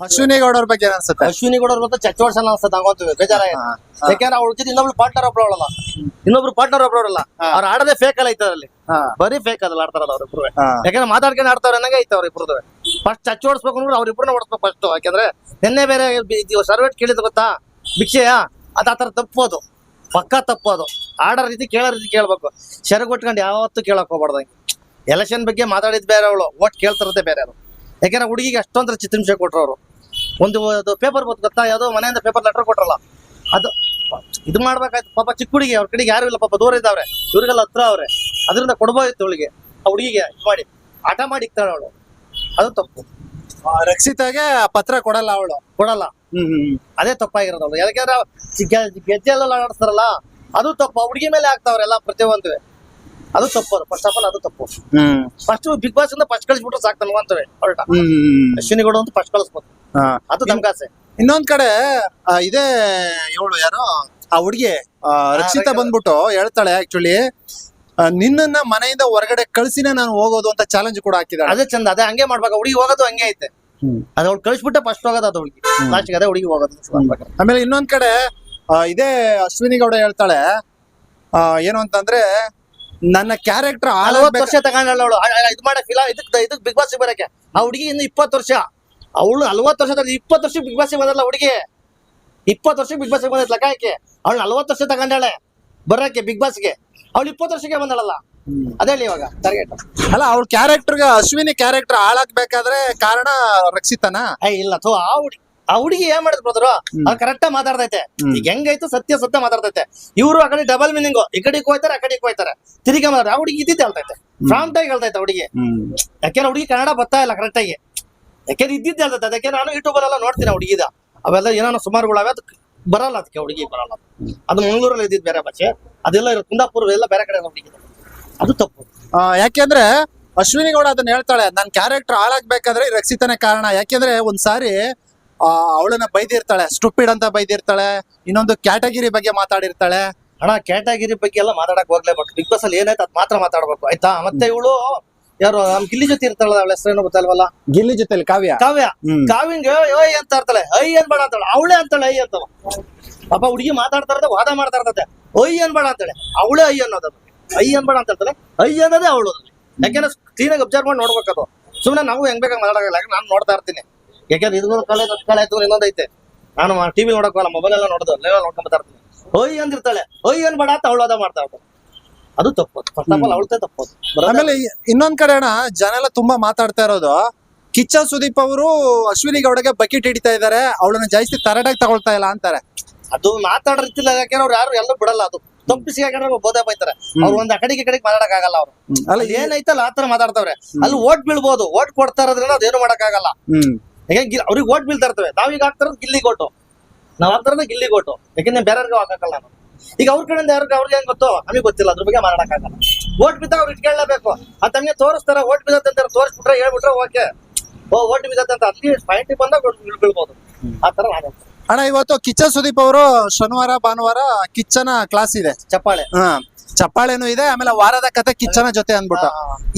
ಅಶ್ವಿನಿ ಗೌಡ ಅವ್ರ ಬಗ್ಗೆ ಅನ್ಸುತ್ತೆ? ಅಶ್ವಿನಿ ಗೌಡ ಮತ್ತೆ ಚಚ್ಚೋಡ್ಸಲ್ಲ ಅನ್ಸುತ್ತೆ ಹಂಗಂತೀವಿ ಬೇಜಾರಾಗ ಹಾ, ಯಾಕಂದ್ರೆ ಅವ್ರ ಜೊತೆ ಇನ್ನೊಬ್ರು ಪಾರ್ಟ್ನರ್ ಒಬ್ರು ಅವಳಲ್ಲ. ಇನ್ನೊಬ್ರು ಪಾರ್ಟ್ನರ್ ಒಬ್ರು ಅವರಲ್ಲ. ಅವ್ರ ಅವ್ರು ಆಡೋದೇ ಫೇಕ್ ಅಲ್ಲ ಐತದಲ್ಲಿ ಬರೀ ಫೇಕ್ ಅದಲ್ಲ ಆಡ್ತಾರಲ್ಲ ಅವ್ರಿಬ್ರು ಇಬ್ರು ಯಾಕಂದ್ರೆ ಮಾತಾಡ್ಕೊಂಡು ಆಡ್ತಾವ್ರೆ ಅನ್ನಂಗೆ ಐತೆ ಅವ್ರಿಬ್ರದ್ದು ಫಸ್ಟ್ ಚಚ್ಚ ಓಡಿಸ್ಬೇಕು ಅಂದ್ರೆ ಅವ್ರಿಬ್ರನ್ನ ಓಡಿಸ್ಬೇಕು ಫಸ್ಟ್ ಯಾಕಂದ್ರೆ ನಿನ್ನೆ ಬೇರೆ ಸರ್ವೇಟ್ ಕೇಳಿದ್ ಗೊತ್ತಾ? ಭಿಕ್ಷೆಯ? ಅದ್ ಆತರ ತಪ್ಪೋದು. ಪಕ್ಕ ತಪ್ಪೋದು. ಆಡೋ ರೀತಿ ಕೇಳೋ ರೀತಿ ಕೇಳ್ಬೇಕು. ಕೊಟ್ಕೊಂಡು ಯಾವತ್ತೂ ಕೇಳಕ್ ಹೋಗ್ಬಾರ್ದು ಎಲೆಕ್ಷನ್ ಬಗ್ಗೆ ಮಾತಾಡಿದ್ ಬೇರೆ ಅವಳು. ಓಟ್ ಕೇಳ್ತಿರತ್ತೆ ಬೇರೆ ಅದು ಯಾಕಂದ್ರೆ ಹುಡುಗಿಗೆ ಅಷ್ಟೊಂದ್ರ ಚಿತ್ರಿಂಶ ಕೊಟ್ರು ಅವರು. ಒಂದು ಅದು ಪೇಪರ್ ಬಂತು ಗೊತ್ತಾ? ಯಾವುದೋ ಮನೆಯಿಂದ ಪೇಪರ್ ಲೆಟರ್ ಕೊಟ್ರಲ್ಲ. ಅದು ಇದು ಮಾಡ್ಬೇಕಾಯ್ತು. ಪಾಪ ಚಿಕ್ಕ ಹುಡುಗಿ ಅವ್ರ ಕಡೆಗೆ ಯಾರು ಇಲ್ಲ. ಪಾಪ ದೂರ ಇದ್ದಾವ್ರೆ. ಇವ್ರಿಗೆಲ್ಲ ಹತ್ರ ಅವ್ರೆ. ಅದರಿಂದ ಕೊಡ್ಬೋದಿತ್ತು ಅವಳಿಗೆ. ಆ ಹುಡುಗಿಗೆ ಇದು ಮಾಡಿ. ಆಟ ಮಾಡಿ ಇಕ್ತಾಳೆ ಅವಳು. ಅದು ತಪ್ಪು. ಆ, ರಕ್ಷಿತಾಗೆ ಪತ್ರ ಕೊಡಲ್ಲ ಅವಳು. ಕೊಡಲ್ಲ. ಅದೇ ತಪ್ಪಾಗಿರೋದು ಅವಳು. ಯಾಕಂದ್ರೆ ಗೆಜ್ಜೆ ಎಲ್ಲ ಆಡಿಸ್ತಾರಲ್ಲ ಅದು ತಪ್ಪು. ಹುಡುಗಿ ಮೇಲೆ ಆಗ್ತಾವ್ರೆಲ್ಲ ಎಲ್ಲ ಪ್ರತಿಯೊಂದು. ಅದು ತಪ್ಪು ಫಸ್ಟ್ ಆಫ್ ಆಲ್ ಅದು ತಪ್ಪು. ಹ್ಮ್. ಫಸ್ಟ್ ಬಿಗ್ ಬಾಸ್ ಇಂದ ಫಸ್ಟ್ ಕಳಿಸ್ಬಿಟ್ರೆ ಸಾಕು ನಮ್ಗಂತವೆ ಹೊರಟ ಅಶ್ವಿನಿ ಗೌಡ ಅಂತ ಫಸ್ಟ್ ಕಳಿಸ್ಬೋದು. ಅದು ನಮ್ಗಾಸೆ ಇನ್ನೊಂದ್ ಕಡೆ ಆ, ಇದೇ ಇವಳು ಯಾರು ಆ ಹುಡುಗಿ ರಕ್ಷಿತಾ. ಬಂದ್ಬಿಟ್ಟು ಹೇಳ್ತಾಳೆ ಆಕ್ಚುಲಿ ನಿನ್ನನ್ನ ಮನೆಯಿಂದ ಹೊರಗಡೆ ಕಳ್ಸಿನೇ ನಾನು ಹೋಗೋದು ಅಂತ ಚಾಲೆಂಜ್ ಕೂಡ ಹಾಕಿದಾಳೆ. ಅದೇ ಚಂದ ಅದೇ ಹಂಗೆ ಮಾಡ್ಬೇಕ. ಹುಡುಗಿ ಹೋಗೋದು ಹಂಗೆ ಐತೆ. ಅದ ಅವ್ಳು ಕಳಿಸ್ಬಿಟ್ಟೆ ಫಸ್ಟ್ ಹೋಗೋದು ಅದು ಹುಡುಗಿ. ಲಾಸ್ಟ್ ಅದೇ ಹುಡುಗಿ ಹೋಗೋದು. ಆಮೇಲೆ ಇನ್ನೊಂದ್ ಕಡೆ ಆ, ಇದೇ ಅಶ್ವಿನಿ ಗೌಡ ಹೇಳ್ತಾಳೆ ಆ, ಏನು ಅಂತಂದ್ರೆ ನನ್ನ ಕ್ಯಾರೆಕ್ಟರ್ ಅರವತ್ತು ವರ್ಷ ತಗೊಂಡಲ್ಲ ಅವಳು. ಇದು ಮಾಡಕ್ ಇಲ್ಲ ಇದಕ್ ಇದಕ್ ಬಿಗ್ ಬಾಸ್ ಬರಕ್ಕೆ ಆ ಹುಡುಗಿ ಇನ್ನು ಇಪ್ಪತ್ತು ವರ್ಷ. ಅವಳು ನಲ್ವತ್ತು ವರ್ಷ ಇಪ್ಪತ್ತು ವರ್ಷ ಬಿಗ್ ಬಾಸ್ ಬಂದಲ್ಲ ಹುಡುಗಿ. ಇಪ್ಪತ್ತು ವರ್ಷ ಬಿಗ್ ಬಾಸ್ ಬಂದೈತೆ ಲೆಕ್ಕಕ್ಕೆ ಅವಳು ನಲ್ವತ್ತು ವರ್ಷ ತಗೊಂಡಾಳೆ ಬರಕ್ಕೆ ಬಿಗ್ ಬಾಸ್ಗೆ ಅವಳು ಇಪ್ಪತ್ತು ವರ್ಷಕ್ಕೆ ಬಂದಳಲ್ಲ. ಅದೇ ಇವಾಗ ಟಾರ್ಗೆಟ್ ಅಲ್ಲ ಅವ್ಳ ಕ್ಯಾರೆಕ್ಟರ್ಗೆ ಅಶ್ವಿನಿ ಕ್ಯಾರೆಕ್ಟರ್ ಹಾಳಾಗ್ಬೇಕಾದ್ರೆ ಕಾರಣ ರಕ್ಷಿತನ? ಏ ಇಲ್ಲ ಥೋ ಆ ಹುಡುಗಿ ಆ ಹುಡುಗಿ ಏನ್ ಮಾಡಿದ್ ಬ್ರದರ್ ಆ ಕರೆಕ್ಟ್ ಮಾತಾಡ್ತೈತೆ. ಈಗ ಹೆಂಗೈತು ಸತ್ಯ ಸತ್ಯ ಮಾತಾಡ್ತೈತೆ. ಇವರು ಆ ಕಡೆ ಡಬಲ್ ಮೀನಿಂಗ್ ಈ ಕಡೆಗೆ ಹೋಯ್ತಾರೆ ಆ ಕಡೆಗೆ ಹೋಯ್ತಾರೆ. ತಿರುಗಿ ಮಾತಾಡ ಆ ಹುಡುಗಿ ಇದ್ದಿದ್ದು ಹೇಳ್ತೈತೆ. ಫ್ರಾಂಟ್ ಆಗಿ ಹೇಳ್ತೈತೆ ಹುಡುಗಿ. ಯಾಕೆಂದ್ರೆ ಹುಡುಗಿ ಕನ್ನಡ ಬರ್ತಾ ಇಲ್ಲ ಕರೆಕ್ಟ್ ಆಗಿ. ಯಾಕೆಂದ್ರೆ ಇದ್ದಿದ್ದು ಹೇಳ್ತೈತೆ. ಅದಕ್ಕೆ ನಾನು ಯೂಟ್ಯೂಬ್ ಅಲ್ಲೆಲ್ಲ ನೋಡ್ತೀನಿ ಹುಡುಗಿದ. ಅವೆಲ್ಲ ಏನಾನ ಸುಮಾರುಗಳಾವೆ ಅದಕ್ಕೆ ಬರಲ್ಲ ಅದಕ್ಕೆ ಹುಡುಗಿ ಬರಲ್ಲ. ಅದು ಮಂಗಳೂರಲ್ಲಿ ಇದ್ದಿದ್ದು ಬೇರೆ ಭಾಷೆ. ಅದೆಲ್ಲ ಇರೋ ಕುಂದಾಪುರ ಎಲ್ಲ ಬೇರೆ ಕಡೆ ಹುಡುಗಿ ಅದು ತಪ್ಪು. ಯಾಕೆಂದ್ರೆ ಅಶ್ವಿನಿ ಗೌಡ ಅದನ್ನ ಹೇಳ್ತಾಳೆ ನನ್ನ ಕ್ಯಾರೆಕ್ಟರ್ ಹಾಳಾಗ್ಬೇಕಾದ್ರೆ ರಕ್ಷಿತಾನೆ ಕಾರಣ. ಯಾಕೆಂದ್ರೆ ಒಂದ್ ಸಾರಿ ಆ, ಅವಳನ್ನ ಬೈದಿರ್ತಾಳೆ ಸ್ಟುಪಿಡ್ ಅಂತ ಬೈದಿರ್ತಾಳೆ ಇನ್ನೊಂದು ಕ್ಯಾಟಗಿರಿ ಬಗ್ಗೆ ಮಾತಾಡಿರ್ತಾಳೆ. ಹಣ ಕ್ಯಾಟಗಿರಿ ಬಗ್ಗೆ ಎಲ್ಲ ಮಾತಾಡಕ್ ಹೋಗ್ಲೇಬೇಕು ಬಿಗ್ ಬಾಸ್ ಅಲ್ಲಿ ಏನಾಯ್ತು ಅದ್ ಮಾತ್ರ ಮಾತಾಡ್ಬೇಕು ಆಯ್ತಾ? ಮತ್ತೆ ಇವಳು ಯಾರು ನಮ್ ಗಿಲ್ಲಿ ಜೊತೆ ಇರ್ತಾಳ ಅವಳ ಹೆಸರೇನು ಗೊತ್ತಲ್ವಲ್ಲ? ಗಿಲ್ಲಿ ಜೊತೆಲಿ ಕಾವ್ಯ. ಕಾವ್ಯ. ಕಾವ್ಯಂಗ್ ಐ ಅಂತ ಇರ್ತಾಳೆ. ಐ ಅನ್ಬೇಡ ಅಂತಾಳೆ. ಅವಳೇ ಅಂತಾಳೆ ಐ ಅಂತ ಪಾಪ ಹುಡುಗಿ ಮಾತಾಡ್ತಾ ಇರ್ತದೆ ವಾದ ಮಾಡ್ತಾ ಇರ್ತದೆ. ಐ ಅನ್ಬೇಡ ಅಂತಾಳೆ. ಅವಳೇ ಐ ಅನ್ನೋದು ಅಯ್ಯ ಐ ಅನ್ಬೇಡ ಅಂತ ಇರ್ತಾಳೆ. ಐ ಅನ್ನೋದೇ ಅವಳು. ಯಾಕೆಂದ್ರೆ ಕ್ಲೀನಾಗಿ ಅಬ್ಸರ್ವ್ ಮಾಡಿ ನೋಡ್ಬೇಕದು ಸುಮ್ಮನೆ ನಾವು ಹೆಂಗ್ ಬೇಕಾಗ ಮಾತಾಡಲ್ಲ ನಾನು ನೋಡ್ತಾ ಇರ್ತೀನಿ. ಯಾಕೆಂದ್ರೆ ಇದೊಂದು ಕಾಲೇಜ್ ಅದೊಂದು ಕಾಲ ಆಯ್ತು ಇನ್ನೊಂದೈತೆ ನಾನು ಟಿವಿ ನೋಡಕ್ಕಲ್ಲ ಮೊಬೈಲ್ ಎಲ್ಲ ನೋಡೋದು ಅಲ್ಲೆಲ್ಲ ನೋಡ್ಕೊಂಡ್ ಇರ್ತೀನಿ. ಹೊಯ್ ಅಂದಿರ್ತಾಳೆ ಐ ಅನ್ಬೇಡ ಅಂತ ಅವಳದ ಅದ ಮಾಡ್ತಾ ಇರ್ತಾಳೆ. ಅದು ತಪ್ಪೋದು ಫಸ್ಟ್ ಆಫ್ ಆಲ್ ಅವಳತೆ ತಪ್ಪು ಆಮೇಲೆ ಇನ್ನೊಂದ್ ಕಡೆ ಅಣ್ಣ ಜನ ಎಲ್ಲ ತುಂಬಾ ಮಾತಾಡ್ತಾ ಇರೋದು. ಕಿಚ್ಚ ಸುದೀಪ್ ಅವರು ಅಶ್ವಿನಿ ಗೌಡಗೆ ಬಕೆಟ್ ಹಿಡಿತಾ ಇದಾರೆ ಅವಳನ್ನ ಜಾಸ್ತಿ ತರಡಾಗಿ ತಗೊಳ್ತಾ ಇಲ್ಲ ಅಂತಾರೆ. ಅದು ಮಾತಾಡೋ ರೀತಿಲ್ಲ ಯಾಕೆಂದ್ರೆ ಅವ್ರು ಯಾರು ಎಲ್ಲೂ ಬಿಡಲ್ಲ ಅದು. ತಪ್ಪಿಸಿ ಯಾಕಂದ್ರೆ ಬೋಧೆ ಬೈತಾರೆ. ಅವ್ರು ಒಂದ್ ಕಡೆಗೆ ಕಡೆಗೆ ಮಾತಾಡಕ್ ಆಗಲ್ಲ ಅವ್ರು ಅಲ್ಲ ಏನೈತಲ್ಲ ಆತರ ಮಾತಾಡ್ತಾವ್ರೆ. ಅಲ್ಲಿ ಓಟ್ ಬೀಳ್ಬೋದು ಓಟ್ ಕೊಡ್ತಾ ಇರೋದ್ರಿಂದ ಅದೇನು ಮಾಡಕ್ ಆಗಲ್ಲ ಯಾಕೆ ಅವ್ರಿಗೆ ಓಟ್ ಬೀಳ್ತಾ ಇರ್ತವೆ. ನಾವೀಗ ಆಗ್ತಾರದು ಗಿಲ್ಲಿ ಕೊಟ್ಟು ನಾವ್ ಆಗ್ತಾರದ ಗಿಲ್ಲಿ ಕೊಟ್ಟು ಯಾಕಂದ್ರೆ ಬೇರೆಯವ್ರಿಗೆ ಹಾಕಲ್ಲ ನಾನು ಈಗ ಅವ್ರ ಕಡೆಯಿಂದ ಯಾರಿಗೆ ಅವ್ರಿಗೆ ಹೆಂಗ್ ಗೊತ್ತೋ? ನಮಗೆ ಗೊತ್ತಿಲ್ಲ. ಅದ್ರ ಬಗ್ಗೆ ಮಾತಾಡಕ್ಕಾಗಲ್ಲ. ಓಟ್ ಬಿದ್ದ ಅವ್ರು ಇಟ್ಕೊಳ್ಳೇಬೇಕು ಆ ತಮಗೆ ತೋರಿಸ್ತಾರ ಓಟ್ ಬಿದ್ದಂತ ತೋರಿಸ್ಬಿಟ್ರೆ ಹೇಳ್ಬಿಟ್ರೆ ಓಕೆ ಓ ಓಟ್ ಬಿದ್ದಂತ ಅಂತ ಅಲ್ಲಿ ಪಾಯಿಂಟ್ ಬಂದಾಗ ಬೀಳ್- ಬೀಳ್ಬೋದು. ಆ ತರ ನಾನು ಅಣ್ಣ ಇವತ್ತು ಕಿಚ್ಚ ಸುದೀಪ್ ಅವರು ಶನಿವಾರ ಭಾನುವಾರ ಕಿಚ್ಚನ ಕ್ಲಾಸ್ ಇದೆ. ಚಪ್ಪಾಳೆ. ಹಾ. ಚಪ್ಪಾಳೆನೂ ಇದೆ ಆಮೇಲೆ ವಾರದ ಕತೆ ಕಿಚ್ಚನ ಜೊತೆ ಅಂದ್ಬಿಟ್ಟು.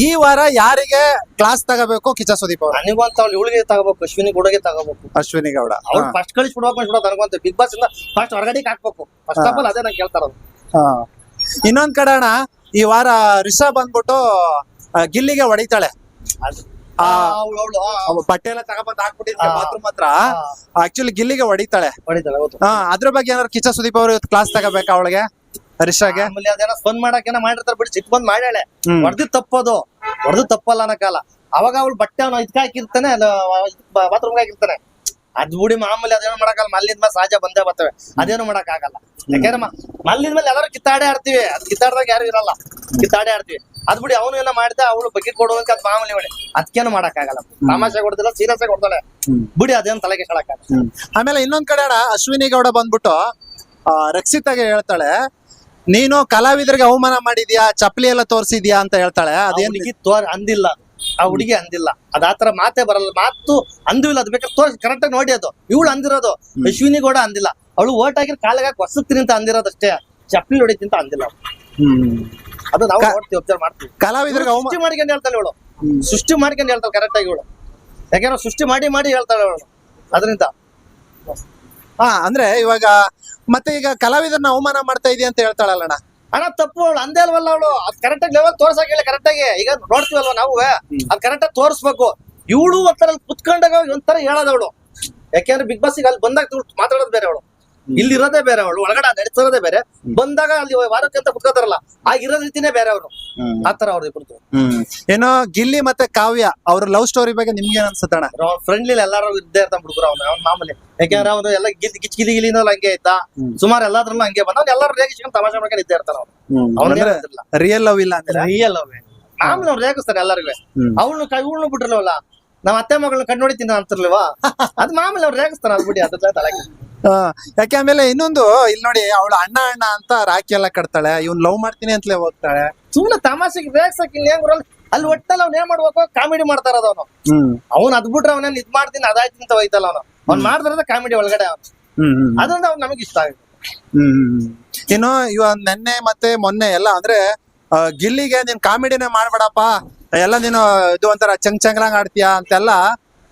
ಈ ವಾರ ಯಾರಿಗೆ ಕ್ಲಾಸ್ ತಗೋಬೇಕು ಕಿಚ್ಚ ಸುದೀಪ್ ಅವ್ರು? ನನಗಂತ ಅವ್ಳು ಇವಳಿಗೆ ತಗೋಬೇಕು ಅಶ್ವಿನಿ ಗುಡಗೆ ತಗೋಬೇಕು. ಅಶ್ವಿನಿ ಗೌಡ ಫಸ್ಟ್ ಕಳಿಸ್ ಬಿಡ್ಬೇಕು ನನಗಂತ ಬಿಗ್ ಬಾಸ್ ಇಂದ ಫಸ್ಟ್ ಹೊರಗಡೆ ಹಾಕ್ಬೇಕು. ಫಸ್ಟ್ ಆಫ್ ಆಲ್ ಅದೇ ನಾನು ಕೇಳ್ತಾರದು ಹಾ. ಇನ್ನೊಂದ್ ಕಡೆ ಅಣ್ಣ ಈ ವಾರ ರಿಷಾ ಬಂದ್ಬಿಟ್ಟು ಗಿಲ್ಲಿಗೆ ಹೊಡಿತಾಳೆ. ಬಟ್ಟೆ ಎಲ್ಲ ತಗೊಂಡ್ ಹಾಕ್ಬಿಟ್ಟಿದ್ರೆ. ಬಾತ್ರೂಮ್ ಹತ್ರ. ಆಕ್ಚುಲಿ ಗಿಲ್ಲಿಗೆ ಹೊಡಿತಾಳೆ. ಅದ್ರ ಬಗ್ಗೆ ಏನಾದ್ರು ಕಿಚ್ಚ ಸುದೀಪ್ ಅವರು ಕ್ಲಾಸ್ ತಗೋಬೇಕಾ ಅವಳಿಗೆ? ರಿಷಾಗೆ ಆಮೇಲೆ ಅದೇನೋ ಫೋನ್ ಮಾಡಕ್ಕೇನೋ ಮಾಡಿರ್ತಾರ ಬಿಡಿ ಸಿಟ್ಟು ಬಂದ್ ಮಾಡ್ಯಾಳೆ. ಹೊಡೆದು ತಪ್ಪದು. ಹೊಡೆದು ತಪ್ಪಲ್ಲ ಅನ್ನಕಾಲ ಅವಾಗ ಅವಳು ಬಟ್ಟೆ ಅವನು ಇದಕ್ಕೆ ಹಾಕಿರ್ತಾನೆ ಬಾತ್ರೂಮ್ ಹಾಕಿರ್ತಾನೆ. ಅದ್ ಬಿಡಿ ಮಾಮೂಲಿ ಅದೇನು ಮಾಡಕ್ಕಲ್ಲ ಮಲ್ಲಿದ ಮೇಲೆ ಸಹಜ ಬಂದೇ ಬರ್ತವೆ. ಅದೇನು ಮಾಡಕ್ ಆಗಲ್ಲ. ಯಾಕಂದ್ರೆ ಮಲ್ಲಿದ ಮೇಲೆ ಎಲ್ಲರೂ ಕಿತ್ತಾಡೆ ಆಡ್ತೀವಿ. ಅದ್ ಕಿತ್ತಾಡ್ದಾಗ ಯಾರು ಇರಲ್ಲ. ಕಿತ್ತಾಡೆ ಆಡ್ತೀವಿ. ಅದ್ ಬಿಡಿ ಅವನು ಏನೋ ಮಾಡಿದ ಅವಳು ಬಕೆಟ್ ಕೊಡುವಂತ ಅದ್ ಮಾಮೂಲಿ ಮಾಡಿ ಅದಕ್ಕೇನು ಮಾಡಕ್ ಆಗಲ್ಲ. ತಮಾಷೆ ಕೊಡ್ತಿಲ್ಲ ಸೀರಿಯಸ್ ಆಗಿ ಕೊಡ್ತಾಳೆ ಬಿಡಿ ಅದೇನು ತಲೆಗೆ ಕೇಳಕ್ ಆಮೇಲೆ ಇನ್ನೊಂದ್ ಕಡೆ ಅಶ್ವಿನಿ ಗೌಡ ಬಂದ್ಬಿಟ್ಟು ಆ, ರಕ್ಷಿತಾಗೆ ಹೇಳ್ತಾಳೆ ನೀನು ಕಲಾವಿದರಿಗೆ ಅವಮಾನ ಮಾಡಿದ್ಯಾ? ಚಪ್ಪಲಿ ಎಲ್ಲ ತೋರಿಸಿದ್ಯಾ ಅಂತ ಹೇಳ್ತಾಳೆ. ಅದೇನ್ ಹುಡುಗಿ ತೋರ್ ಅಂದಿಲ್ಲ ಆ ಹುಡುಗಿ ಅಂದಿಲ್ಲ. ಅದ್ ಆತರ ಮಾತೇ ಬರಲ್ಲ. ಮಾತು ಅಂದಿಲ್ಲ ಅದು ಬೇಕಾದ್ರೆ ತೋರಿಸಿ. ಕರೆಕ್ಟ್ ಆಗಿ ನೋಡಿ ಅದು. ಇವಳು ಅಂದಿರೋದು. ಅಶ್ವಿನಿ ಕೂಡ ಅಂದಿಲ್ಲ. ಅವಳು ಓಟ್ ಹಾಕಿದ್ರೆ ಕಾಲಾಗ ಹೊಸತ್ತೀನಿ ಅಂತ ಅಂದಿರೋದು ಅಷ್ಟೇ. ಚಪ್ಪಲಿ ಹೊಡಿತಿಂತ ಅಂದಿಲ್ಲ ಅವ್ಳು. ಅದು ನಾವು ನೋಡ್ತೀವಿ ಒಬ್ಸರ್ವ್ ಮಾಡ್ತೀವಿ. ಕಲಾವಿದರಿಗೆ ಅವಮಾನ ಸೃಷ್ಟಿ ಮಾಡ್ಕೊಂಡು ಹೇಳ್ತಾಳೆ ಇವಳು. ಸೃಷ್ಟಿ ಮಾಡ್ಕೊಂಡು ಹೇಳ್ತಾಳೆ ಕರೆಕ್ಟ್ ಆಗಿ ಇವಳು. ಯಾಕೆಂದ್ರೆ ಸೃಷ್ಟಿ ಮಾಡಿ ಮಾಡಿ ಹೇಳ್ತಾಳೆ ಅವಳು. ಅದರಿಂದ. ಹಾ ಅಂದ್ರೆ ಇವಾಗ ಮತ್ತೆ ಈಗ ಕಲಾವಿದರನ್ನ ಅವಮಾನ ಮಾಡ್ತಾ ಇದೀಯ ಅಂತ ಹೇಳ್ತಾಳಲ್ಲ ಅಣ್ಣ ತಪ್ಪು ಅವಳು. ಅಂದೇ ಅಲ್ವಲ್ಲ ಅವಳು. ಅದ್ ಕರೆಕ್ಟ್ ಆಗಿ ಲೆವೆಲ್ ತೋರ್ಸಕ್ ಹೇಳಿ ಕರೆಕ್ಟ್ ಆಗಿ. ಈಗ ನೋಡ್ತೀವಲ್ವ ನಾವು? ಅದ್ ಕರೆಕ್ಟ್ ಆಗಿ ತೋರಿಸ್ಬೇಕು. ಇವಳು ಒಂಥರ ಕುತ್ಕೊಂಡಾಗ ಒಂಥರ ಅವಳು. ಯಾಕೆಂದ್ರೆ ಬಿಗ್ ಬಾಸ್ ಅಲ್ಲಿ ಬಂದಾಗ ಮಾತಾಡೋದು ಬೇರೆ ಅವಳು. ಇಲ್ಲಿ ಇರೋದೇ ಬೇರೆ ಅವಳು ಒಳಗಡೆ ನಡೆಸೋದೇ ಬೇರೆ. ಬಂದಾಗ ಅಲ್ಲಿ ವಾರಕ್ಕಂತ ಕುತ್ಕೋತಾರಲ್ಲ ಆ ಇರೋ ರೀತಿನೇ ಬೇರೆ ಅವರು. ಆತರ ಅವ್ರ ಇಬ್ರದ್ದು. ಏನೋ ಗಿಲ್ಲಿ ಮತ್ತೆ ಕಾವ್ಯ ಅವ್ರ ಲವ್ ಸ್ಟೋರಿ ಬಗ್ಗೆ ನಿಮ್ಗೆ ಏನ್ ಅನ್ಸುತ್ತಣ್ಣ ಫ್ರೆಂಡ್ಲಿ ಎಲ್ಲಾರು ಇದ್ದೇ ಇರ್ತಾನ ಹುಡುಗರು ಅವ್ನ ಅವ್ನ ಮಾಮೂಲಿ. ಯಾಕೆಂದ್ರೆ ಅವನು ಎಲ್ಲ ಗಿಲ್ ಗಿಚ್ ಗಿಲಿ ಗಿಲಿನೂ ಹಂಗೆ ಹ್ಮ್. ಸುಮಾರು ಎಲ್ಲಾದ್ರಲ್ಲೂ ಹಂಗೆ ಬಂದ. ಅವ್ನು ಎಲ್ಲಾರು ರೇಗಿಸ್ಕೊಂಡು ತಮಾಷೆ ಮಾಡ್ಕೊಂಡು ಇದ್ದೇ ಇರ್ತಾನ ಅವ್ನು. ರಿಯಲ್ ಲವ್ ಇಲ್ಲ ಅಂದ್ರೆ? ರಿಯಲ್ ಲವ್ ಆಮೇಲೆ ಅವ್ರು ರೇಗಿಸ್ತಾರೆ ಎಲ್ಲರಿಗೂ. ಹ್ಮ್. ಕೈ ಇವಳು ಬಿಟ್ರಲ್ವಲ್ಲ ನಾವ್ ಅತ್ತೆ ಮಗಳನ್ನ ಕಣ್ಣು ನೋಡಿತೀನಿ ಅಂತಿರ್ಲಿವಾ ಅದ್ ಮಾಮೂಲಿ ಅವ್ರು ರೇಗಿಸ್ತಾರ ಅದ್ ಬಿಡಿ ಅದ್ರ ತಲೆಗೆ. ಯಾಕೆ ಆಮೇಲೆ ಇನ್ನೊಂದು ಇಲ್ಲಿ ನೋಡಿ ಅವಳು ಅಣ್ಣ ಅಣ್ಣ ಅಂತ ರಾಖಿ ಎಲ್ಲ ಕಟ್ತಾಳೆ ಇವ್ನ್ ಲವ್ ಮಾಡ್ತೀನಿ ಅಂತಲೇ ಹೋಗ್ತಾಳೆ. ಸುಮ್ನೆ ತಮಾಷೆಗೆ ಬೇಕ್ಸಕ್ ಇಲ್ಲಿ ಹೆಂಗ್ ಬರಲ್ಲ. ಅಲ್ಲಿ ಒಟ್ಟಲ್ಲಿ ಅವ್ನ ಏನ್ ಮಾಡ್ಬೇಕು? ಕಾಮಿಡಿ ಮಾಡ್ತಾರ ಅವನು. ಹ್ಮ್. ಅವ್ನ್ ಅದ್ ಬಿಟ್ರೆ ಅವನೇನ್ ಇದ್ ಮಾಡ್ತೀನಿ ಅದಾಯ್ತು ಅಂತ ಹೋಯ್ತಲ್ಲ ಅವನು. ಅವ್ನ್ ಮಾಡ್ತಾರದ ಕಾಮಿಡಿ ಒಳಗಡೆ ಅವನು. ಹ್ಮ್ ಅವ್ನು ನಮಗೆ ಇಷ್ಟ ಆಗುತ್ತೆ. ಹ್ಮ್ ಇನ್ನು ಇವ ನೆನ್ನೆ ಮತ್ತೆ ಮೊನ್ನೆ ಎಲ್ಲ ಅಂದ್ರೆ ಆ, ಗಿಲ್ಲಿಗೆ ನೀನ್ ಕಾಮಿಡಿನೇ ಮಾಡ್ಬೇಡಪ್ಪ. ಎಲ್ಲ ನೀನು ಇದು ಒಂಥರ ಚಂಗ್ ಚಂಗ್ರಂಗ್ ಆಡ್ತೀಯಾ ಅಂತೆಲ್ಲ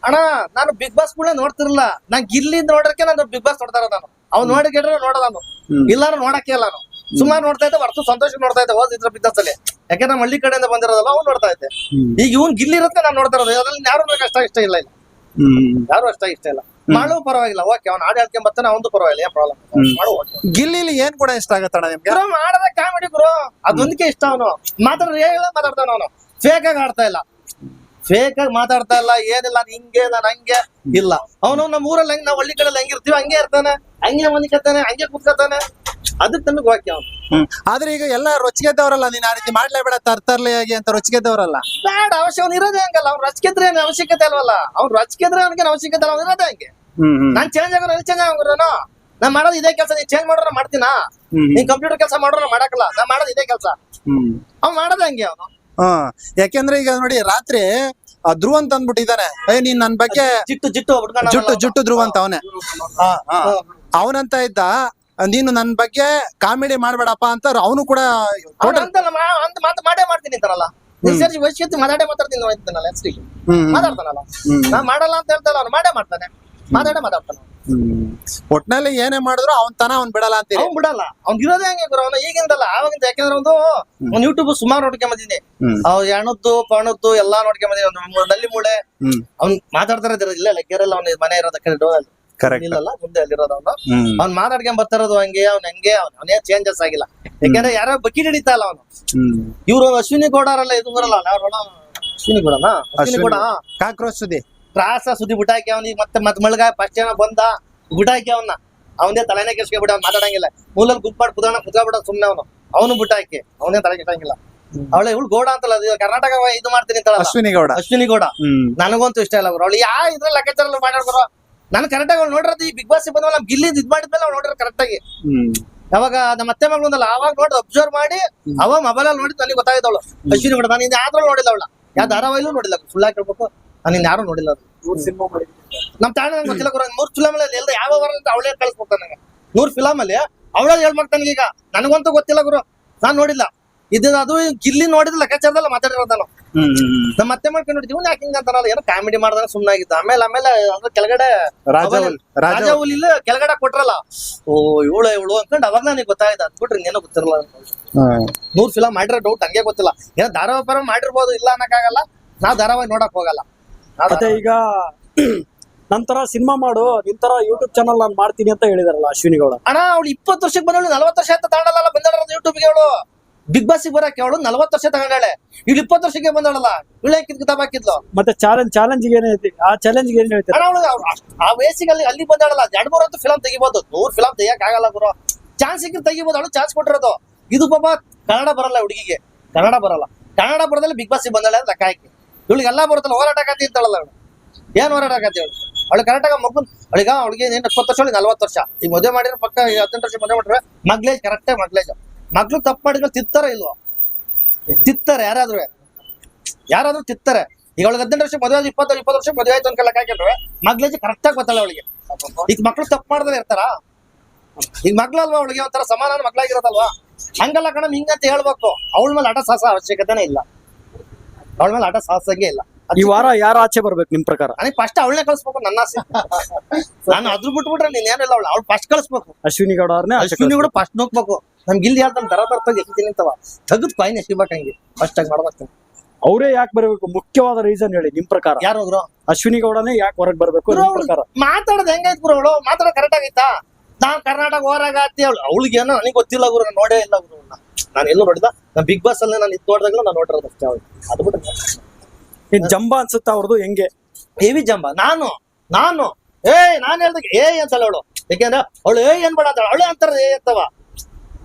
ಅಣ್ಣ ನಾನು ಬಿಗ್ ಬಾಸ್ ಕೂಡ ನೋಡ್ತಿರ್ಲಿಲ್ಲ. ನಾನ್ ಗಿಲ್ಲಿ ನೋಡಕ್ಕೆ ನಾನು ಬಿಗ್ ಬಾಸ್ ನೋಡ್ತಾರ ನಾನು. ಅವ್ನು ನೋಡಿ ಕೇಳಿದ್ರೆ ನೋಡೋದು ನಾನು. ಇಲ್ಲಾರು ನೋಡಕ್ಕೆ ಇಲ್ಲ ನಾನು. ಸುಮಾರು ನೋಡ್ತಾ ಇದ್ದೆ ಹೊರತು ಸಂತೋಷ ನೋಡ್ತಾ ಇದ್ದೆ ಹೋದಿದ್ರ ಬಿಗ್ ಬಾಸ್ ಅಲ್ಲಿ. ಯಾಕಂದ್ರೆ ನಮ್ಮ ಹಳ್ಳಿ ಕಡೆಯಿಂದ ಬಂದಿರೋದಲ್ಲ ಅವ್ನು ನೋಡ್ತಾ ಇದ್ದೆ. ಈಗ ಇವ್ನ್ ಗಿಲ್ಲಿ ಇರುತ್ತೆ ನಾನು ನೋಡ್ತಾ ಇರೋದು. ಅದ್ರಲ್ಲಿ ಯಾರು ನನಗೆ ಅಷ್ಟ ಇಷ್ಟ ಇಲ್ಲ ಇಲ್ಲ. ಯಾರು ಅಷ್ಟ ಇಷ್ಟ ಇಲ್ಲ. ಮಾಡು ಪರವಾಗಿಲ್ಲ ಓಕೆ ಅವ್ನು ಹಾಡು ಹೇಳ್ಕೊಂಡ್ ಬರ್ತಾನೆ ಅವನು ಪರವಾಗಿಲ್ಲ ಏನ್ ಪ್ರಾಬ್ಲಮ್. ಮಾಡು. ಗಿಲ್ಲಿಲಿ ಏನ್ ಕೂಡ ಇಷ್ಟ ಆಗತ್ತಣ್ಣ ನಿಮ್ಗೆ? ಗುರು ಮಾಡದ ಕಾಮಿಡಿ ಗುರು. ಅದೊಂದಕ್ಕೆ ಇಷ್ಟ ಅವನು. ಮಾತಾಡ್ರೆ ಹೇಳ ಮಾತಾಡ್ತಾನ ಅವನು. ಫೇಕ್ ಆಗಿ ಆಡ್ತಾ ಇಲ್ಲ. ಫೇಕ್ ಆಗಿ ಮಾತಾಡ್ತಾ ಇಲ್ಲ ಏನಿಲ್ಲ ನಾನು ಹಿಂಗೆ ನಾನು ಹಂಗೆ. ಇಲ್ಲ. ಅವನು ನಮ್ಮ ಊರಲ್ಲಿ ಹಂಗೆ ನಾವು ಹಳ್ಳಿ ಕಡೆ ಹೆಂಗಿರ್ತೀವಿ ಹಂಗೆ ಇರ್ತಾನೆ. ಹಂಗೆ ಮನಿಕತ್ತಾನೆ ಹಂಗೆ ಕುತ್ಕೋತಾನೆ. ಅದಕ್ಕೆ ನಮಗೆ ವಾಕ್ಯ ಅವನು. ಆದ್ರೆ ಈಗ ಎಲ್ಲ ರೊಚ್ಚಿಗೆದ್ದವರಲ್ಲ ನೀನ್ ಆ ರೀತಿ ಮಾಡ್ಲೇಬೇಡ ತರ್ತರ್ಲಿ ಆಗಿ ಅಂತ ರೊಚ್ಚಿಗೆದ್ದವರಲ್ಲ. ಬೇಡ ಅವಶ್ಯ ಅವ್ನು ಇರೋದೇ ಹಂಗಲ್ಲ. ಅವ್ನು ರಚಿಕಿದ್ರೆ ಏನು ಅವಶ್ಯಕತೆ ಅಲ್ವಲ್ಲ? ಅವ್ನು ರಚಿಕಿದ್ರೆ ಅವನಿಗೆ ಅವಶ್ಯಕತೆ ಅಲ್ಲ ಅವ್ನು ಇರೋದೇ ಹಂಗೆ. ನಾನ್ ಚೇಂಜ್ ಆಗೋನು ಚೇಂಜ್ ಆಗೋನು ನಾ ಮಾಡೋದು ಇದೇ ಕೆಲಸ ನೀನ್ ಚೇಂಜ್ ಮಾಡೋರ ಮಾಡ್ತೀನಾ? ನೀನ್ ಕಂಪ್ಯೂಟರ್ ಕೆಲಸ ಮಾಡೋರ ಮಾಡಕ್ಕಲ್ಲ ನಾ ಮಾಡೋದು ಇದೇ ಕೆಲಸ. ಅವ್ನು ಮಾಡೋದೇ ಹಂಗೆ ಅವನು. ಹಾ ಯಾಕೆಂದ್ರೆ ಈಗ ನೋಡಿ ರಾತ್ರಿ ಆ ಧ್ರುವ ಅಂತ ಅಂದ್ಬಿಟ್ಟಿದ್ದಾನೆ. ಏ ನೀನ್ ನನ್ ಬಗ್ಗೆ ಜಿಟ್ಟು ಜಿಟ್ಟು ಜುಟ್ಟು ಜುಟ್ಟು ಧ್ರುವ ಅಂತ ಅವನೇ. ಅವನಂತ ಇದ್ದ ನೀನು ನನ್ ಬಗ್ಗೆ ಕಾಮಿಡಿ ಮಾಡ್ಬೇಡಪ್ಪ ಅಂತ ಅವನು ಕೂಡ ಅವ್ನು ಅಂತಲ್ಲ ಮಾ- ಅಂತ ಮಾತು ಮಾಡೇ ಮಾಡ್ತೀನಿ ಅಂತಾರಲ್ಲ. ಮಾತಾಡೇ ಮಾತಾಡ್ತೀನಿ ಅಂತಾನಲ್ಲ ಹ್ಮ್ ಮಾತಾಡ್ತಾನಲ್ಲ. ಹ್ಮ್. ನಾ ಮಾಡಲ್ಲ ಅಂತ ಹೇಳ್ತಾನಲ್ಲ ಅವ್ನು ಮಾಡೇ ಮಾಡ್ತಾನೆ. ಮಾತಾಡೇ ಮಾತಾಡ್ತಾನೆ. ಒಟ್ನಲ್ಲಿ ಏನೇ ಮಾಡಿದ್ರು ಅವನ್ ತನ ಅವ್ನ್ ಬಿಡಲ್ಲ ಅಂತ ಅವ್ನು ಬಿಡಲ್ಲ. ಅವ್ನ್ ಇರೋದೇ ಹಂಗೆ ಗುರು. ಅವನು ಈಗಿಂದಲ್ಲ. ಆವಾಗಿಂದ ಯಾಕಂದ್ರೆ ಒಂದು ಒಂದ್ ಯೂಟ್ಯೂಬ್ ಸುಮಾರು ನೋಡ್ಕೊಂಡ್ ಬಂದಿನಿ ಅವ್ ಎಣದ್ದು ಪಣದ್ದು ಎಲ್ಲಾ ನೋಡ್ಕೊಂಡ್ ಒಂದು ನಲ್ಲಿ ಮೂಳೆ. ಅವ್ನ್ ಮಾತಾಡ್ತಾರ ಇಲ್ಲ ಲೆಕ್ಕರಲ್ಲ ಅವ್ನ ಮನೆ ಇರೋದ ಕಡೆ ಡೋರಲ್ಲಿ ಕರೆಕ್ಟ್ ಇಲ್ಲಲ್ಲ ಮುಂದೆ ಅಲ್ಲಿರೋದು ಅವನು. ಅವ್ನ್ ಮಾತಾಡ್ಕೊಂಡ್ ಬರ್ತಾರದು ಹಂಗೆ ಅವ್ನ್ ಹಂಗೆ ಅವ್ನ ಅವನೇ ಚೇಂಜಸ್ ಆಗಿಲ್ಲ. ಯಾಕಂದ್ರೆ ಯಾರೋ ಬಕಿ ಹಿಡಿತಾ ಇಲ್ಲ ಅವನು. ಇವ್ರು ಅಶ್ವಿನಿ ಗೌಡರಲ್ಲ ಇದು ಬರಲ್ಲ. ಅಶ್ವಿನಿ ಗೌಡನಾ? ಅಶ್ವಿನಿ ಗೌಡ. ಕಾಕ್ರೋಚ್ ಸುದ್ದಿ ತ್ರಾಸ ಸುದ್ದಿ ಬಿಟ್ಟಾಕಿ ಅವ್ನಿಗೆ ಮತ್ತೆ ಮತ್ತೆ ಮಳ್ಗ ಫಸ್ಟ್ ಏನೋ ಬಂದ ಗುಟಾಕಿ ಅವನ್ನ ಅವನೇ ತಲೆನೇ ಕೆಸ್ಕೊಬಿಡ ಅವ್ನು ಮಾತಾಡಂಗಿಲ್ಲ. ಮೂಲಲ್ಲಿ ಗುಂಪು ಮಾಡಿ ಕುದೋಣ ಕುತ್ಕೊಬಿಡ ಸುಮ್ನೆ ಅವನು. ಅವನು ಬಿಟ್ಟಾಕಿ ಅವನೇ ತಲೆ ಕೆಟ್ಟಂಗಿಲ್ಲ ಅವಳೆ ಇವಳು ಗೌಡ ಅಂತಲ್ಲ ಅದು ಕರ್ನಾಟಕ ಇದು ಮಾಡ್ತೀನಿ ಅಂತ ಅಶ್ವಿನಿ ಗೌಡ. ಅಶ್ವಿನಿ ಗೌಡ. ನನಗಂತೂ ಇಷ್ಟ ಇಲ್ಲ ಅವ್ರು ಅವಳು ಯಾ ಇದ್ರ ಲೆಕ್ಕಾಚಾರ ಮಾಡ್ಯಾರ ನಾನು ಕರೆಕ್ಟಾಗಿ ಅವ್ಳು ನೋಡಿರೋದು ಈ ಬಿಗ್ ಬಾಸ್ ಬಂದ ನಮ್ ಗಿಲ್ಲಿ ಇದ್ ಮಾಡಿದ್ಮೇಲೆ ಅವ್ಳು ನೋಡಿರೋ ಕರೆಕ್ಟಾಗಿ. ಯಾವಾಗ ನಮ್ಮ ಅತ್ತೆ ಮಗಳು ಒಂದಲ್ಲ ಅವಾಗ ನೋಡಿ ಅಬ್ಸರ್ವ್ ಮಾಡಿ ಅವ ಮೊಬೈಲ್ ಅಲ್ಲಿ ನೋಡಿ ನನಗೆ ಗೊತ್ತಾಯ್ತವಳು ಅಶ್ವಿನಿ ಗೌಡ ನಾನು ಇನ್ನು ಆದ್ರೂ ನೋಡಿಲ್ಲ ಅವಳ. ಯಾವ ಧಾರಾವಾಹಿಲೂ ನೋಡಿಲ್ಲ ಸುಳ್ಳ ಕೇಳ್ಬೇಕು. ನಾನು ಇನ್ನು ಯಾರು ನೋಡಿಲ್ಲ ನಮ್ ತಾಣ ನಂಗೆ ಗೊತ್ತಿಲ್ಲ ಗುರು ಮೂರ್ ಫಿಲಮ್ ಅಲ್ಲಿ ಎಲ್ಲ ಯಾವ ವಾರ ಅಂತ ಅವಳೇ ಕಳಿಸ್ಕೊಡ್ತಾನೆ ನನಗೆ ಮೂರ್ ಫಿಲಮ್ ಅಲ್ಲಿ ಅವಳೇ ಹೇಳ್ಮಾಡ್ತಾನೆ ಈಗ. ನನಗಂತೂ ಗೊತ್ತಿಲ್ಲ ಗುರು ನಾನ್ ನೋಡಿಲ್ಲ. ಇದು ಅದು ಗಿಲ್ಲಿ ನೋಡಿದ ಲೆಕ್ಕಾಚಾರದಲ್ಲ ಮಾತಾಡಿರೋದು ಹ್ಮ್ ನಮ್ಮ ಮತ್ತೆ ಮಾಡ್ಕೊಂಡು ನೋಡಿದ್ವಿ ಯಾಕೆ ಹಿಂಗ ಅಂತಾರಲ್ಲ ಏನೋ ಕಾಮಿಡಿ ಮಾಡಿದ್ರೆ ಸುಮ್ಮನೆ ಆಗಿತ್ತು ಆಮೇಲೆ ಆಮೇಲೆ ಅದ್ರ ಕೆಳಗಡೆ ರಾಜ ಹುಲಿ ಇಲ್ಲ ಕೆಳಗಡೆ ಕೊಟ್ರಲ್ಲ. ಓ ಇವಳು ಇವಳು ಅನ್ಕೊಂಡು ಅವಾಗ ನನಗೆ ಗೊತ್ತಾಯ್ತು ಅದ್ಬಿಟ್ರೆ ಏನೋ ಗೊತ್ತಿರಲ್ಲ. ನೂರ್ ಫಿಲಮ್ ಮಾಡಿರೋ ಡೌಟ್ ಹಂಗೆ ಗೊತ್ತಿಲ್ಲ. ಏನೋ ಧಾರಾವಾಹಿ ಮಾಡಿರ್ಬೋದು ಇಲ್ಲ ಅನ್ನಕ್ಕಾಗಲ್ಲ. ನಾವ್ ಧಾರಾವಾಹಿ ನೋಡಕ್ ಹೋಗಲ್ಲ. ನಾವ್ ಮತ್ತೆ ಈಗ ನಂತರ ಸಿನಿಮಾ ಮಾಡು ನಿಂತರ ಯೂಟ್ಯೂಬ್ ಚಾನಲ್ ನಾನು ಮಾಡ್ತೀನಿ ಅಂತ ಹೇಳಿದಾರಲ್ಲ ಅಶ್ವಿನಿ ಗೌಡ ಅಣ್ಣ ಅವ್ಳು ಇಪ್ಪತ್ತು ವರ್ಷಕ್ಕೆ ಬಂದವಳು ನಲ್ವತ್ತು ವರ್ಷ ಅಂತ ತಗೊಂಡಲ್ಲ ಬಂದಳ ಯೂಟ್ಯೂಬ್ಗೆ ಅವಳು. ಬಿಗ್ ಬಾಸ್ ಬರಕ್ಕೆ ಅವಳು ನಲವತ್ತು ವರ್ಷ ತಗೊಂಡಾಳೆ. ಇವಳು ಇಪ್ಪತ್ತು ವರ್ಷಕ್ಕೆ ಬಂದಳಲ್ಲ ಇಳೆ ಕಿತ್ ಹಾಕಿದ್ಲು. ಮತ್ತೆ ಚಾಲೆಂಜ್ ಚಾಲೆಂಜ್ ಏನ್ ಆ ಚಾಲೆಂಜ್ ಏನ್ ಹೇಳ್ತಿ? ಅಣ್ಣ ಅವಳು ಆ ವಯಸ್ಸಿಗೆ ಅಲ್ಲಿ ಅಲ್ಲಿ ಬಂದಾಳಲ್ಲ ಎರಡ್ ಮೂರ್ ಅಂತೂ ಫಿಲಮ್ ತೆಗಿಬೋದು. ನೂರ್ ಫಿಲಮ್ ತೆಗಿಯಕ್ ಆಗಲ್ಲ ಗುರು. ಚಾನ್ಸ್ ಸಿಕ್ಕಿ ತೆಗಿಬೋದು ಅವಳು ಚಾನ್ಸ್ ಕೊಟ್ಟಿರೋದು. ಇದು ಪಾಪ ಕನ್ನಡ ಬರಲ್ಲ ಹುಡುಗಿಗೆ. ಕನ್ನಡ ಬರಲ್ಲ. ಕನ್ನಡ ಬರದಲ್ಲಿ ಬಿಗ್ ಬಾಸ್ ಬಂದಾಳೆ ಅಂತ ಲೆಕ್ಕ ಹಾಕಿ. ಇವಳಿಗೆ ಎಲ್ಲ ಬರುತ್ತಲ್ಲ, ಹೋರಾಟ ಕತ್ತಿ ಅಂತಾಳಲ್ಲ ಅವಳು. ಏನ್ ಹೋರಾಟ ಹೇಳಿ ಅವಳು? ಕರ್ನಾಟಕ ಮಗು ಅವಳಿಗ ಅವಳಿಗೆ ಏನ್ ಇಪ್ಪತ್ತು ವರ್ಷ ನಲ್ವತ್ತು ವರ್ಷ. ಈಗ ಮದುವೆ ಮಾಡಿದ್ರೆ ಪಕ್ಕ ಹದಿನೆಂಟು ವರ್ಷ ಮದುವೆ ಮಾಡಿದ್ರೆ ಮಗ್ಲೇಜ್ ಕರೆಕ್ಟೇ ಮಗ್ಲೇಜ್ ಮಗ್ಳು ತಪ್ಪು ಮಾಡಿದ್ರೆ ತಿತ್ತಾರ ಇಲ್ವೋ? ತಿತ್ತಾರೆ, ಯಾರಾದ್ರೂ. ಯಾರಾದ್ರೂ ತಿತ್ತಾರೆ. ಈಗ ಅವಳಿಗೆ ಹದಿನೆಂಟು ವರ್ಷ ಮದುವೆ ಇಪ್ಪತ್ತು ಇಪ್ಪತ್ತು ವರ್ಷ ಮದುವೆ ಆಯ್ತು ಅನ್ಕೊಳಕ್ ಹಾಕಿದ್ರೆ ಮಗ್ಲೇಜ್ ಕರೆಕ್ಟ್ ಆಗಿ ಗೊತ್ತಲ್ಲ ಅವಳಿಗೆ. ಈಗ ಮಕ್ಳು ತಪ್ಪು ಮಾಡಿದ್ರೆ ಇರ್ತಾರ? ಈಗ ಮಗ್ಳಲ್ವಾ ಅವಳಿಗೆ? ಒಂಥರ ಸಮಾನ ಮಗ್ಳಾಗಿರೋದಲ್ವಾ? ಹಂಗಲ್ಲ ಕಣ ಹಿಂಗಂತ ಹೇಳ್ಬೇಕು. ಅವಳ ಮೇಲೆ ಆಟ ಸಾಹಸ ಅವಶ್ಯಕತೆನೇ ಇಲ್ಲ. ಅವಳ ಮೇಲೆ ಆಟ ಸಾಹಸಂಗೆ ಇಲ್ಲ. ಈ ವಾರ ಯಾರು ಆಚೆ ಬರ್ಬೇಕು ನಿಮ್ ಪ್ರಕಾರ? ನನಗೆ ಫಸ್ಟ್ ಅವಳನ್ನೇ ಕಳಿಸ್ಬೇಕು ನನ್ನ ಆಸೆ. ನಾನು ಅದ್ರ ಬಿಟ್ಬಿಟ್ರೆ ನೀನ್ ಏನಿಲ್ಲ ಅವಳು ಅವ್ಳು ಫಸ್ಟ್ ಕಳಿಸ್ಬೇಕು. ಅಶ್ವಿನಿ ಗೌಡ ಅವ್ರನ್ನೇ ಆಚೆ ಅಶ್ವಿನಿ ಕೂಡ ಫಸ್ಟ್ ನೋಡ್ಬೇಕು. ನಮ್ಗೆ ಇಲ್ಲಿ ಹೇಳ್ತಾನೆ ದರ ದರ ತೆಗಿ ಎಸಿತೀನಿ ಅಂತವ. ತೆಗೆದು ಕಾಯಿನ್ ಎಸಿಬೇಕು ಹಂಗೆ? ಫಸ್ಟ್ ಆಗಿ ಮಾಡ್ಬೇಕು ಅವರೇ ಯಾಕೆ ಬರಬೇಕು? ಮುಖ್ಯವಾದ ರೀಸನ್ ಹೇಳಿ ನಿಮ್ ಪ್ರಕಾರ. ಯಾರು ಅಶ್ವಿನಿ ಗೌಡನೇ ಯಾಕೆ ಹೊರಗೆ ಬರಬೇಕು ನಿಮ್ ಪ್ರಕಾರ? ಮಾತಾಡೋದು ಹೆಂಗೈತ್ ಗುರು ಅವಳು? ಮಾತಾಡೋದು ಕರೆಕ್ಟ್ ಆಗೈತಾ? ನಾನ್ ಕರ್ನಾಟಕ ಹೋರಾಗ ಆತಿ ಅವಳು. ಅವಳಿಗೆ ಏನೋ ನನಗೆ ಗೊತ್ತಿಲ್ಲ ಗುರು ನಾನು ನೋಡೇ ಇಲ್ಲ ಗುರು ನಾನು ಎಲ್ಲೂ ನೋಡಿದ ನಾನು ಬಿಗ್ ಬಾಸ್ ಅಲ್ಲೇ ನಾನು ಇದು ನೋಡಿದಾಗಲೂ ನಾನು ನೋಡಿರೋದು ಅಷ್ಟೇ ಅವಳು. ಅದು ಬಿಟ್ಟು ಜಂಬ ಅನ್ಸುತ್ತಾ ಅವ್ರದ್ದು ಹೆಂಗೆ? ಹೆವಿ ಜಂಬ. ನಾನು ನಾನು. ಏಯ್ ನಾನು ಹೇಳ್ದಾಗ ಏ ಅಂತಲ್ಲ ಅವಳು. ಯಾಕೆಂದ್ರೆ ಅವಳು ಏ ಏನ್ ಬೇಡ ಅಂತ ಅವಳೇ ಅಂತಾರ ಏ ಅಂತವ.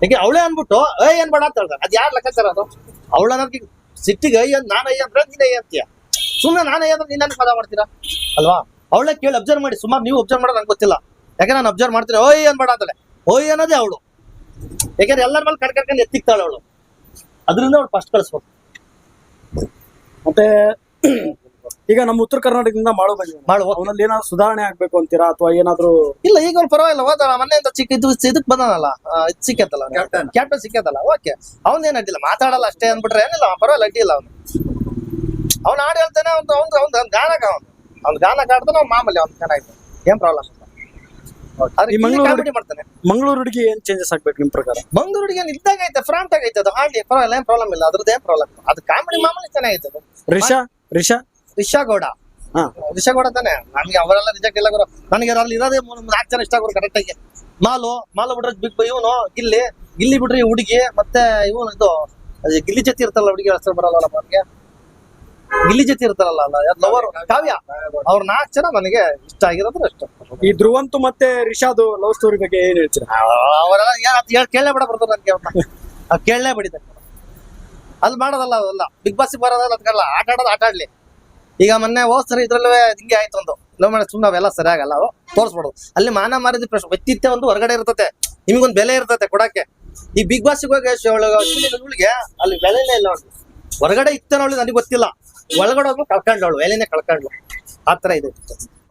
ಯಾಕೆ ಅವಳೇ ಅನ್ಬಿಟ್ಟು ಏ ಏನ್ ಬೇಡ ಅಂತ ಹೇಳ್ತಾರೆ ಅದ್ ಯಾರು ಲೆಕ್ಕಾಚಾರ ಅದು? ಅವಳ ನನಗೆ ಸಿಟ್ಟಿಗೆ ಐ ಅಂತ ನಾನು ಐ ಅಂದ್ರೆ ನೀನ್ ಐ ಅಂತೀಯ? ಸುಮ್ಮನೆ ನಾನು ಐ ಅಂದ್ರೆ ನೀನ್ ಪದ ಮಾಡ್ತೀರಾ? ಅಲ್ವಾ? ಅವಳೇ ಕೇಳಿ ಅಬ್ಸರ್ವ್ ಮಾಡಿ. ಸುಮಾರು ನೀವು ಅಬ್ಸರ್ವ್ ಮಾಡೋದು ನಂಗೆ ಗೊತ್ತಿಲ್ಲ. ಯಾಕೆ ನಾನು ಅಬ್ಸರ್ವ್ ಮಾಡ್ತೀನಿ? ಓಯ್ ಅನ್ಬೇಡ ಅಂತಾಳೆ. ಓಯ್ ಅನ್ನೋದೇ ಅವಳು. ಯಾಕಂದ್ರೆ ಎಲ್ಲರ ಮೇಲೆ ಕಡ್ ಕಡ್ಕೊಂಡು ಎತ್ತಿಕ್ತಾಳೆ ಅವಳು. ಅದರಿಂದ ಅವಳು ಫಸ್ಟ್ ಕಳಿಸ್ಬೇಕು. ಮತ್ತೆ ಈಗ ನಮ್ಮ ಉತ್ತರ ಕರ್ನಾಟಕದಿಂದ ಮಾಡೋ ಬಗ್ಗೆ ಮಾಡು ಅವನಲ್ಲಿ ಏನಾದ್ರು ಸುಧಾರಣೆ ಆಗ್ಬೇಕು ಅಂತೀರಾ ಅಥವಾ ಏನಾದ್ರು ಇಲ್ಲ ಈಗ ಅವ್ನು ಪರವಾಗಿಲ್ಲ ಹೋದ ಮೊನ್ನೆಯಿಂದ ಚಿಕ್ಕ ಇದು ಇದಕ್ ಬಂದಾನಲ್ಲ ಆ, ಇದ್ ಸಿಕ್ಕತ್ತಲ್ಲ. Captain ಸಿಕ್ಕತ್ತಲ್ಲ okay. ಅವನ್ ಏನ್ ಅಡ್ಡಿಲ್ಲ ಮಾತಾಡಲ್ಲ ಅಷ್ಟೇ ಅಂದ್ಬಿಟ್ರೆ ಏನಿಲ್ಲ ಅವ್ನ ಪರವಾಗಿಲ್ಲ ಅಡ್ಡಿಲ್ಲ ಅವನು. ಅವ್ನು ಆಡಿ ಹೇಳ್ತಾನೆ ಅವ್ನು ಅವ್ನು ಅವ್ನು ಗಾನಕ ಅವನು. ಅವ್ನು ಗಾನಕ ಆಡ್ತಾನೆ ಅವ್ನು ಮಾಮೂಲಿ ಅವ್ನು ಚೆನ್ನಾಗಿ ಏನ್ ಪ್ರಾಬ್ಲಮ್ ಈ ಮಂಗ್ಳೂರು- ಮಾಡ್ತಾನೆ. ಮಂಗಳೂರು ಹುಡುಗಿ ಏನ್ ಚೇಂಜಸ್ ಆಗ್ಬೇಕು ನಿಮ್ ಪ್ರಕಾರ? ಮಂಗಳೂರಿಗೆ ಏನ್ ಇದ್ದಾಗ ಐತೆ ಫ್ರಾಂಟ್ ಆಗೈತೆ ಅದು ಹಾಡಿ ಪರವಾಗಿಲ್ಲ ಏನ್ ಪ್ರಾಬ್ಲಮ್ ಇಲ್ಲ ಅದ್ರದ್ದು ಏನ್ ಪ್ರಾಬ್ಲಮ್ ಅದು ಕಾಮಿಡಿ ಮಾಮೂಲಿ ಚೆನ್ನಾಗೈತೆ ಅದು. ರಿಷಾ ರಿಷಾ? ರಿಷಾ ಗೌಡ. ಹಾ. ರಿಷಾ ಗೌಡ ತಾನೆ? ನಮ್ಗೆ ಅವರೆಲ್ಲ ರಿಜೆಕ್ಟ್ ಇಲ್ಲ ಗುರು. ನನಗೆ ಅಲ್ಲಿ ಇರೋದೇ ನಾಲ್ಕು ಜನ ಇಷ್ಟ ಆಗೋರು ಕರೆಕ್ಟ್ ಆಗಿ. ಮಾಲು ಮಾಲು ಬಿಡ್ರೆ ಬಿಗ್ ಇವನು ಇಲ್ಲಿ ಇಲ್ಲಿ ಬಿಡ್ರಿ ಹುಡುಗಿ ಮತ್ತೆ ಇವನು ಇದು ಗಿಲ್ಲಿ ಜೊತೆ ಇರ್ತಲ್ಲ ಹುಡುಗಿ ಹೆಸರು ಬರಲ್ಲ ನನಗೆ ಗಿಲ್ಲಿ ಜೊತೆ ಇರ್ತಾರಲ್ಲ ಲವರ್ ಕಾವ್ಯ. ಅವ್ರ ನಾಲ್ಕು ಜನ ನನಗೆ ಇಷ್ಟ ಆಗಿರೋದ್ರೆ ಅಷ್ಟು. ಈ ಧ್ರುವಂತು ಮತ್ತೆ ರಿಷಾದು ಲವ್ ಸ್ಟೋರಿ ಬಗ್ಗೆ ಏನ್ ಹೇಳ್ತೀರಾ? ಅವರೆಲ್ಲ ಹೇಳಿ ಕೇಳಲೇ ಬಿಡ ಬರ್ತಾರೆ ನನಗೆ ಅವ್ರನ್ನ ಕೇಳಲೇ ಬಿಡಿದ ಅಲ್ಲಿ ಮಾಡೋದಲ್ಲ ಅದಲ್ಲ. ಬಿಗ್ ಬಾಸ್ ಬರೋದಲ್ಲ ಅದಕ್ಕೆಲ್ಲ ಆಟ ಆಡೋದು ಆಟ ಆಡ್ಲಿ. ಈಗ ಮೊನ್ನೆ ಹೋದ್ ಸರಿ ಇದ್ರಲ್ಲೂ ಹಿಂಗೆ ಆಯ್ತು ಒಂದು. ಲವ್ ಮಾಡಿ ಸುಮ್ಮನೆ ಅವೆಲ್ಲ ಸರಿಯಾಗಲ್ಲ ಅವು ತೋರಿಸ್ಬಿಡೋದು. ಅಲ್ಲಿ ಮಾನ ಮಾರಿದ ಪ್ರಶ್ನೆ ವ್ಯಕ್ತಿತ್ವ ಒಂದು ಹೊರಗಡೆ ಇರ್ತತೆ. ನಿಮಗೊಂದು ಬೆಲೆ ಇರ್ತತೆ ಕೊಡಕ್ಕೆ. ಈ ಬಿಗ್ ಬಾಸ್ ಹೋಗಿ ಅಲ್ಲಿ ಬೆಲೆನೇ ಇಲ್ಲ ಹೊರಗಡೆ ಇತ್ತ ನೋಡಿ ನನಗೆ ಗೊತ್ತಿಲ್ಲ. ಒಳಗಡೆ ಹೋಗಿ ಕಳ್ಕೊಂಡವಳು ಬೆಲೆನೇ ಕಳ್ಕೊಂಡ್ಳು. ಆ ಥರ ಇದೆ.